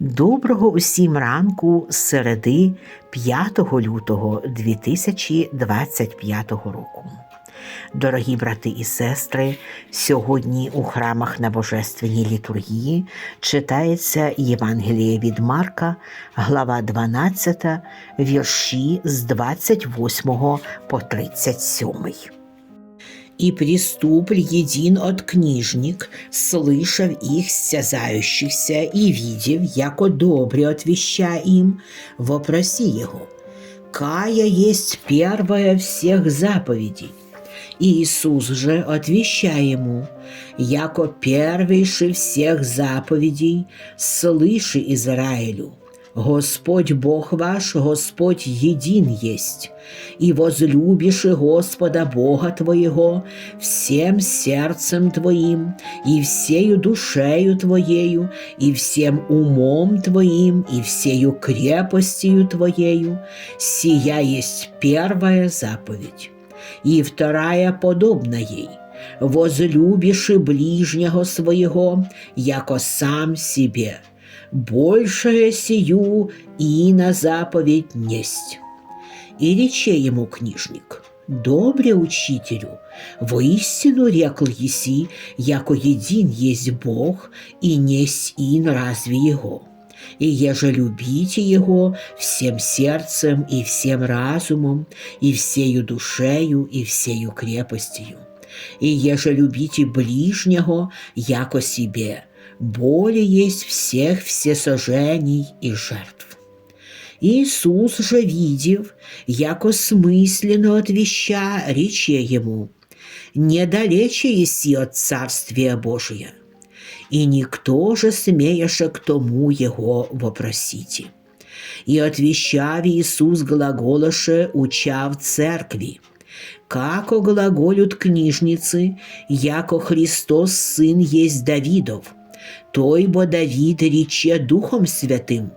Доброго усім ранку з середи 5 лютого 2025 року. Дорогі брати і сестри, сьогодні у храмах на Божественній літургії читається Євангеліє від Марка, глава 12, вірші з 28 по 37. И приступль един от книжник, слышав их стязающихся и видев, яко добре отвеща им, вопроси его, «Кая есть первая всех заповедей?» Иисус же, отвеща ему, «Яко первейший всех заповедей, слыши Израилю, Господь Бог ваш, Господь един есть, и возлюбишь Господа Бога твоего всем сердцем твоим, и всею душею твоею, и всем умом твоим, и всею крепостью твоею. Сия есть первая заповедь. И вторая подобна ей. Возлюбишь ближнего своего, яко сам себе большее сию и на заповедь несть. И рече ему книжник, «Добре, учителю, воистину рекл еси, яко един есть Бог, и несть ин разве Его. И еже любите Его всем сердцем и всем разумом, и всею душею, и всею крепостью. И еже любите ближнего, яко себе, более есть всех всесожжений и жертв. Иисус же, видев, яко смысленно отвеща, рече ему, «Недалече еси от Царствия Божия, и никто же смееше к тому его вопросите». И отвещав Иисус глаголоше, уча в церкви, «Како глаголют книжницы, яко Христос Сын есть Давидов, той бо Давид рече Духом Святым,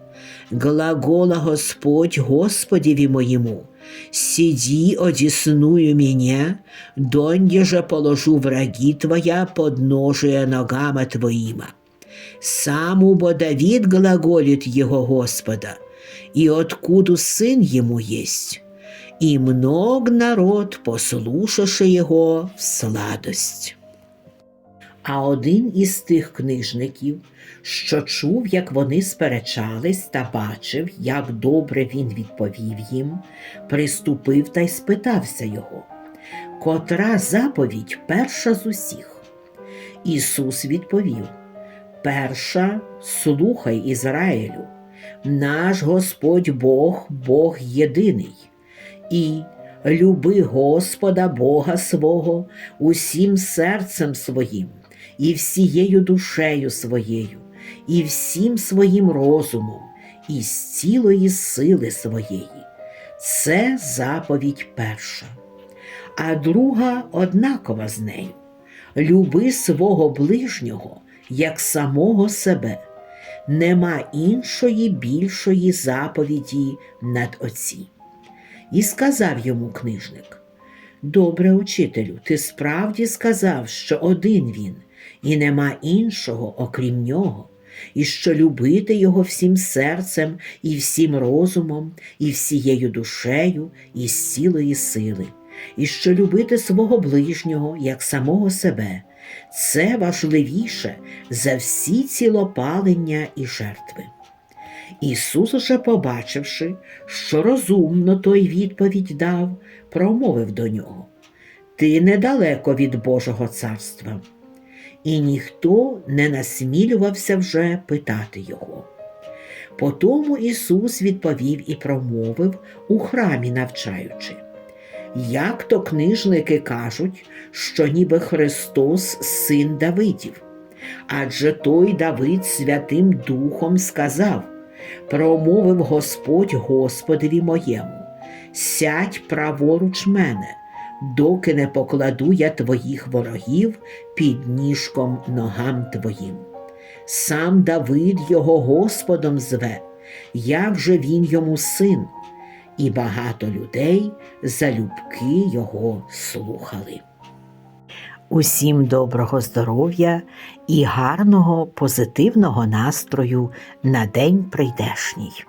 глагола Господь Господеві моєму, сиди одесную меня, донде же положу враги твоя подножие ногама твоима. Саму бо Давид глаголит его Господа, и откуда сын ему есть, и мног народ, послушавши его, в сладость. А один із тих книжників, що чув, як вони сперечались, та бачив, як добре він відповів їм, приступив та й спитався його, котра заповідь перша з усіх. Ісус відповів: Перша, слухай Ізраїлю, наш Господь Бог, Бог єдиний, і люби Господа Бога свого усім серцем своїм і всією душею своєю, і всім своїм розумом, і з цілої сили своєї. Це заповідь перша. А друга однакова з нею люби свого ближнього як самого себе. Нема іншої більшої заповіді над оці. І сказав йому книжник: Добре, учителю, ти справді сказав, що один він, і нема іншого, окрім нього, і що любити його всім серцем, і всім розумом, і всією душею, і з цілої сили, і що любити свого ближнього як самого себе, це важливіше за всі цілопалення і жертви. Ісус, уже побачивши, що розумно той відповідь дав, промовив до нього: Ти недалеко від Божого царства і ніхто не насмілювався вже питати його. Потому Ісус відповів і промовив у храмі навчаючи. Як то книжники кажуть, що ніби Христос син Давидів, адже той Давид Святим Духом сказав, промовив Господь Господеві моєму, сядь праворуч мене, доки не покладу я твоїх ворогів під ніжком ногам твоїм. Сам Давид його Господом зве, як же він йому син, і багато людей залюбки його слухали. Усім доброго здоров'я і гарного позитивного настрою на день прийдешній.